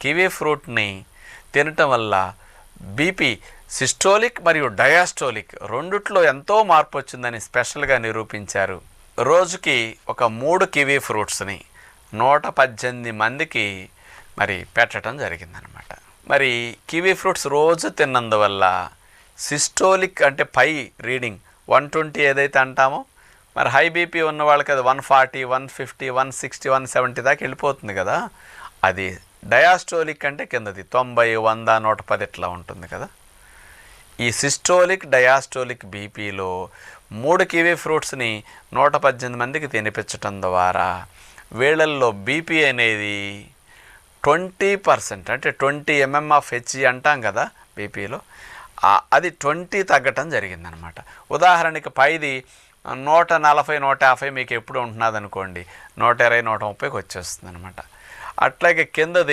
Kiwi ఫ్రూట్ని తినటం వల్ల బీపీ సిస్టోలిక్ మరియు డయాస్టోలిక్ రెండిట్లో ఎంతో మార్పు వచ్చిందని స్పెషల్గా నిరూపించారు. రోజుకి ఒక మూడు కివీ ఫ్రూట్స్ని నూట పద్దెనిమిది మందికి మరి పెట్టడం జరిగిందనమాట మరి కివీ ఫ్రూట్స్ రోజు తిన్నందువల్ల సిస్టోలిక్ అంటే పై రీడింగ్ వన్ ట్వంటీ ఏదైతే అంటామో మరి హై బీపీ ఉన్న వాళ్ళకి అది one forty one fifty one sixty one seventy దాకా వెళ్ళిపోతుంది కదా. అది డయాస్టోలిక్ అంటే కిందది. తొంభై వంద నూట పది ఇట్లా ఉంటుంది కదా. ఈ సిస్టోలిక్ డయాస్టోలిక్ బీపీలో మూడు కివీ ఫ్రూట్స్ని నూట పద్దెనిమిది మందికి తినిపించటం ద్వారా వీళ్ళల్లో బీపీ అనేది ట్వంటీ పర్సెంట్ అంటే ట్వంటీ ఎంఎం ఆఫ్ హెచ్జి అంటాం కదా బీపీలో. అది ట్వంటీ తగ్గటం జరిగిందనమాట. ఉదాహరణకి పైది నూట నలభై నూట యాభై మీకు ఎప్పుడు ఉంటున్నది అనుకోండి నూట ఇరవై నూట ముప్పైకి వచ్చేస్తుంది అనమాట అట్లాగే కిందది